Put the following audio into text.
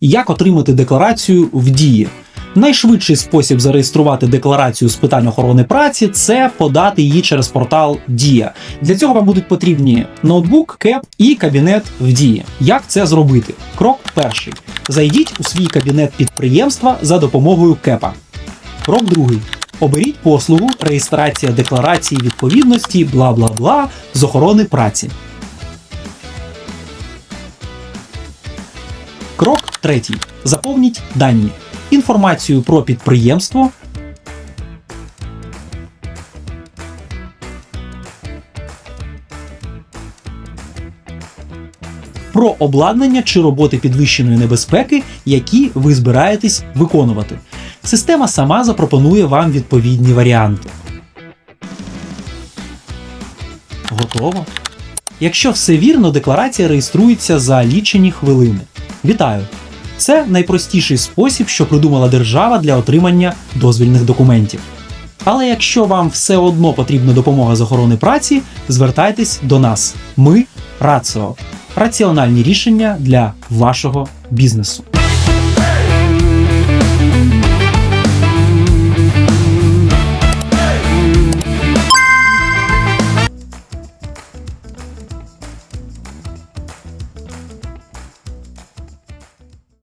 Як отримати декларацію в дії? Найшвидший спосіб зареєструвати декларацію з питань охорони праці це подати її через портал Дія. Для цього вам будуть потрібні ноутбук, кеп і кабінет в дії. Як це зробити? Крок перший: зайдіть у свій кабінет підприємства за допомогою кепа. Крок другий. Оберіть послугу реєстрація декларації відповідності бла бла бла з охорони праці. Крок третій. Заповніть дані. Інформацію про підприємство, про обладнання чи роботи підвищеної небезпеки, які ви збираєтесь виконувати. Система сама запропонує вам відповідні варіанти. Готово. Якщо все вірно, декларація реєструється за лічені хвилини. Вітаю! Це найпростіший спосіб, що придумала держава для отримання дозвільних документів. Але якщо вам все одно потрібна допомога з охорони праці, звертайтесь до нас. Ми Раціо. Раціональні рішення для вашого бізнесу.